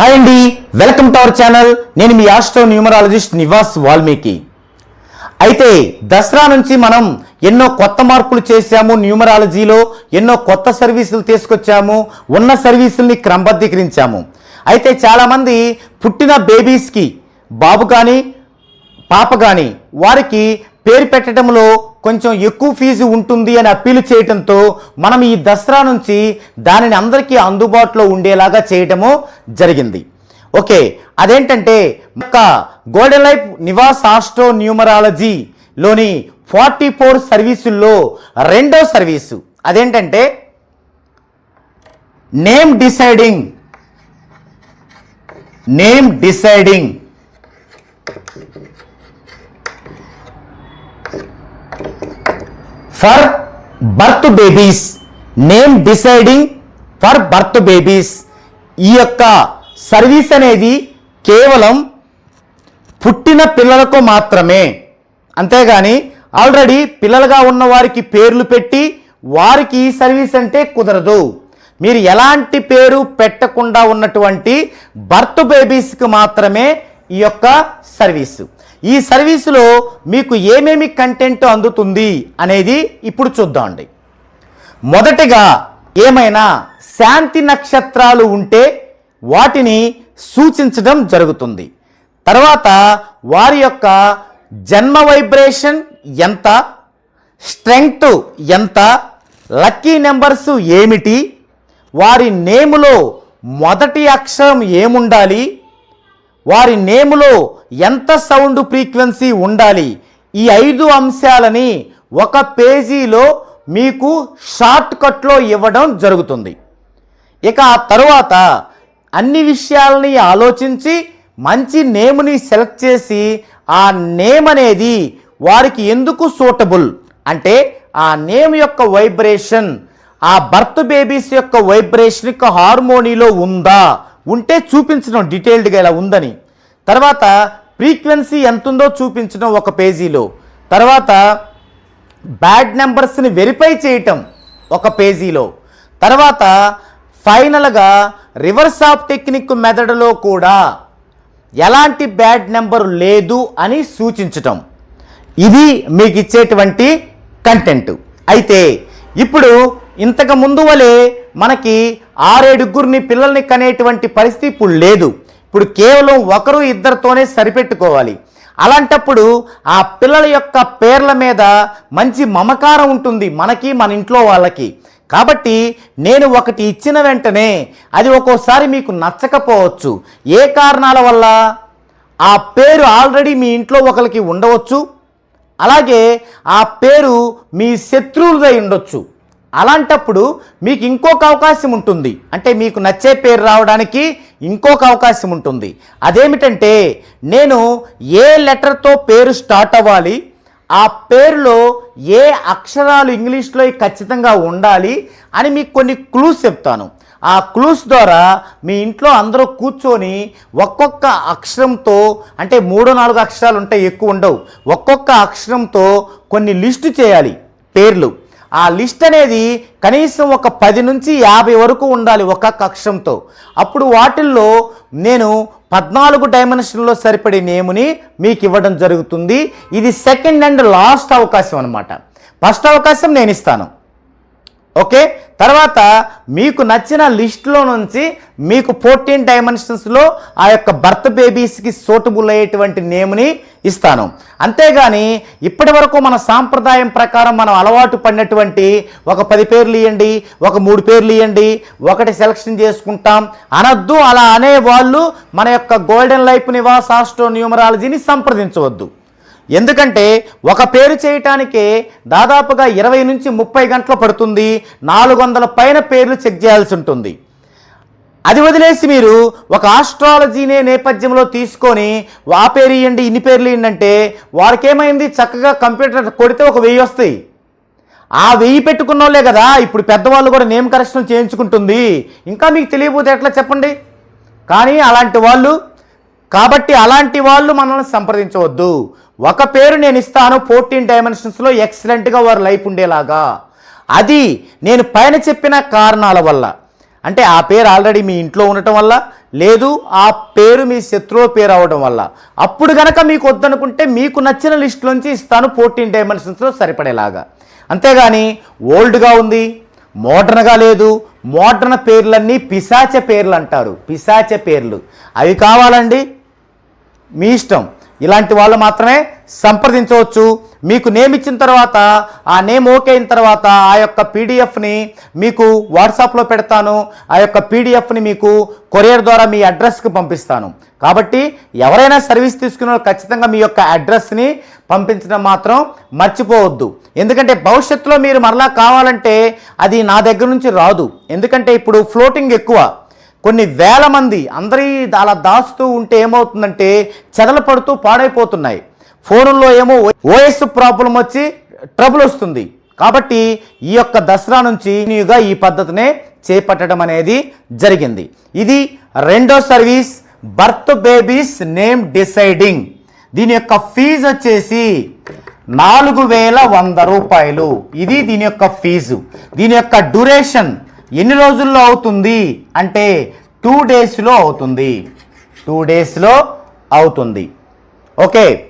Hi అండి welcome to our channel. నేను మీ ఆస్ట్రో న్యూమరాలజిస్ట్ నివాస్ వాల్మీకి. అయితే దసరా నుంచి మనం ఎన్నో కొత్త మార్పులు చేశాము న్యూమరాలజీలో ఎన్నో కొత్త సర్వీసులు తీసుకొచ్చాము ఉన్న సర్వీసుల్ని క్రమబద్ధీకరించాము. అయితే చాలామంది పుట్టిన బేబీస్కి బాబు కానీ పాప కానీ వారికి పేరు పెట్టడంలో కొంచెం ఎక్కువ ఫీజు ఉంటుంది అని అప్పీల్ చేయడంతో మనం ఈ దసరా నుంచి దానిని అందరికీ అందుబాటులో ఉండేలాగా చేయటము జరిగింది. ఓకే అదేంటంటే ఒక గోల్డెన్ లైఫ్ నివాస్ ఆస్ట్రో న్యూమరాలజీలోని ఫార్టీ ఫోర్ సర్వీసుల్లో రెండో సర్వీసు. అదేంటంటే name deciding. Name deciding. For birth babies name deciding for birth babies ఈ యొక్క సర్వీస్ అనేది కేవలం పుట్టిన పిల్లలకు మాత్రమే. అంతేగాని ఆల్రెడీ పిల్లలుగా ఉన్న వారికి పేర్లు పెట్టి వారికి ఈ సర్వీస్ అంటే కుదరదు. మీరు ఎలాంటి పేరు పెట్టకుండా ఉన్నటువంటి బర్త్ బేబీస్కి మాత్రమే ఈ యొక్క సర్వీసు. ఈ సర్వీసులో మీకు ఏమేమి కంటెంట్ అందుతుంది అనేది ఇప్పుడు చూద్దామండి మొదటిగా ఏమైనా శాంతి నక్షత్రాలు ఉంటే వాటిని సూచించడం జరుగుతుంది. తర్వాత వారి యొక్క జన్మ వైబ్రేషన్ ఎంత? స్ట్రెంగ్త్ ఎంత? లక్కీ నెంబర్స్ ఏమిటి? వారి నేములో మొదటి అక్షరం ఏముండాలి? వారి నేములో ఎంత సౌండ్ ఫ్రీక్వెన్సీ ఉండాలి? ఈ ఐదు అంశాలని ఒక పేజీలో మీకు షార్ట్ కట్లో ఇవ్వడం జరుగుతుంది. ఇక ఆ తరువాత అన్ని విషయాలని ఆలోచించి మంచి నేమ్ని సెలెక్ట్ చేసి ఆ నేమ్ అనేది వారికి ఎందుకు సూటబుల్? అంటే ఆ నేమ్ యొక్క వైబ్రేషన్ ఆ బర్త్ బేబీస్ యొక్క వైబ్రేషన్ యొక్క హార్మోనీలో ఉందా? ఉంటే చూపించడం డీటెయిల్డ్గా ఇలా ఉందని. తర్వాత ఫ్రీక్వెన్సీ ఎంతుందో చూపించడం ఒక పేజీలో. తర్వాత బ్యాడ్ నెంబర్స్ని వెరిఫై చేయటం ఒక పేజీలో. తర్వాత ఫైనల్గా రివర్స్ ఆఫ్ టెక్నిక్ మెథడ్లో కూడా ఎలాంటి బ్యాడ్ నెంబర్ లేదు అని సూచించటం. ఇది మీకు ఇచ్చేటువంటి కంటెంట్. అయితే ఇప్పుడు ఇంతకు ముందు వలె మనకి ఆరేడుగురిని పిల్లల్ని కనేటువంటి పరిస్థితి ఇప్పుడు లేదు. ఇప్పుడు కేవలం ఒకరు ఇద్దరితోనే సరిపెట్టుకోవాలి. అలాంటప్పుడు ఆ పిల్లల యొక్క పేర్ల మీద మంచి మమకారం ఉంటుంది మనకి మన ఇంట్లో వాళ్ళకి. కాబట్టి నేను ఒకటి ఇచ్చిన వెంటనే అది ఒక్కోసారి మీకు నచ్చకపోవచ్చు. ఏ కారణాల వల్ల? ఆ పేరు ఆల్రెడీ మీ ఇంట్లో ఒకరికి ఉండవచ్చు. అలాగే ఆ పేరు మీ శత్రువులదై ఉండొచ్చు. అలాంటప్పుడు మీకు ఇంకొక అవకాశం ఉంటుంది. అంటే మీకు నచ్చే పేరు రావడానికి ఇంకొక అవకాశం ఉంటుంది. అదేమిటంటే నేను ఏ లెటర్తో పేరు స్టార్ట్ అవ్వాలి ఆ పేరులో ఏ అక్షరాలు ఇంగ్లీష్లో ఖచ్చితంగా ఉండాలి అని మీకు కొన్ని క్లూస్ చెప్తాను. ఆ క్లూస్ ద్వారా మీ ఇంట్లో అందరూ కూర్చొని ఒక్కొక్క అక్షరంతో అంటే మూడు నాలుగు అక్షరాలు ఉంటాయి ఎక్కువ ఉండవు ఒక్కొక్క అక్షరంతో కొన్ని లిస్టు చేయాలి పేర్లు. ఆ లిస్ట్ అనేది కనీసం ఒక పది నుంచి యాభై వరకు ఉండాలి ఒక కక్షంతో. అప్పుడు వాటిల్లో నేను పద్నాలుగు డైమెన్షన్లో సరిపడే నేముని మీకు ఇవ్వడం జరుగుతుంది. ఇది సెకండ్ అండ్ లాస్ట్ అవకాశం అనమాట ఫస్ట్ అవకాశం నేను ఇస్తాను. ఓకే? తర్వాత మీకు నచ్చిన లిస్ట్లో నుంచి మీకు ఫోర్టీన్ డైమెన్షన్స్లో ఆ యొక్క బర్త్ బేబీస్కి సూటబుల్ అయ్యేటువంటి నేమ్ని ఇస్తాను. అంతేగాని ఇప్పటి వరకు మన సాంప్రదాయం ప్రకారం మనం అలవాటు పడినటువంటి ఒక పది పేర్లు ఇవ్వండి ఒక మూడు పేర్లు ఇవ్వండి ఒకటి సెలక్షన్ చేసుకుంటాం. అనద్దు అలా అనే వాళ్ళు మన యొక్క గోల్డెన్ లైఫ్ నివాస్ ఆస్ట్రో న్యూమరాలజీని సంప్రదించవద్దు. ఎందుకంటే ఒక పేరు చేయటానికే దాదాపుగా ఇరవై నుంచి ముప్పై గంటలు పడుతుంది. నాలుగు వందల పైన పేర్లు చెక్ చేయాల్సి ఉంటుంది. అది వదిలేసి మీరు ఒక ఆస్ట్రాలజీనే నేపథ్యంలో తీసుకొని ఆ పేరు ఇవ్వండి ఇన్ని పేర్లు ఏంటంటే వారికేమైంది చక్కగా కంప్యూటర్ కొడితే ఒక వెయ్యి వస్తాయి. ఆ వెయ్యి పెట్టుకున్న వాళ్ళే కదా ఇప్పుడు పెద్దవాళ్ళు కూడా నేమ్ కరెక్షన్ చేయించుకుంటుంది. ఇంకా మీకు తెలియకపోతే ఎట్లా చెప్పండి? కానీ అలాంటి వాళ్ళు కాబట్టి అలాంటి వాళ్ళు మనల్ని సంప్రదించవద్దు. ఒక పేరు నేను ఇస్తాను ఫోర్టీన్ డైమెన్షన్స్లో ఎక్సలెంట్గా వారి లైఫ్ ఉండేలాగా. అది నేను పైన చెప్పిన కారణాల వల్ల. అంటే ఆ పేరు ఆల్రెడీ మీ ఇంట్లో ఉండటం వల్ల లేదు ఆ పేరు మీ శత్రువు పేరు అవడం వల్ల. అప్పుడు గనక మీకు వద్దనుకుంటే మీకు నచ్చిన లిస్టులోంచి ఇస్తాను ఫోర్టీన్ డైమెన్షన్స్లో సరిపడేలాగా. అంతేగాని ఓల్డ్గా ఉంది మోడర్న్గా లేదు మోడర్న్ పేర్లన్నీ పిశాచ పేర్లు అంటారు పిశాచ పేర్లు. అవి కావాలండి మీ ఇష్టం. ఇలాంటి వాళ్ళు మాత్రమే సంప్రదించవచ్చు. మీకు నేమ్ ఇచ్చిన తర్వాత ఆ నేమ్ ఓకే అయిన తర్వాత ఆ యొక్క పీడిఎఫ్ని మీకు వాట్సాప్లో పెడతాను. ఆ యొక్క పీడిఎఫ్ని మీకు కొరియర్ ద్వారా మీ అడ్రస్కి పంపిస్తాను. కాబట్టి ఎవరైనా సర్వీస్ తీసుకున్న వాళ్ళు ఖచ్చితంగా మీ యొక్క అడ్రస్ని పంపించడం మాత్రం మర్చిపోవద్దు. ఎందుకంటే భవిష్యత్తులో మీరు మరలా కావాలంటే అది నా దగ్గర నుంచి రాదు. ఎందుకంటే ఇప్పుడు ఫ్లోటింగ్ ఎక్కువ. కొన్ని వేల మంది అందరి అలా దాస్తూ ఉంటే ఏమవుతుందంటే చెదలు పడుతూ పాడైపోతున్నాయి. ఫోనుల్లో ఏమో ఓఎస్ ప్రాబ్లం వచ్చి ట్రబుల్ వస్తుంది. కాబట్టి ఈ యొక్క దసరా నుంచి న్యూగా ఈ పద్ధతినే చేపట్టడం అనేది జరిగింది. ఇది రెండో service birth babies name deciding. దీని యొక్క ఫీజు వచ్చేసి నాలుగు వేల వంద రూపాయలు. ఇది దీని యొక్క ఫీజు. దీని యొక్క డ్యూరేషన్ ఎన్ని రోజుల్లో అవుతుంది అంటే టూ డేస్లో అవుతుంది. టూ డేస్లో అవుతుంది. ఓకే.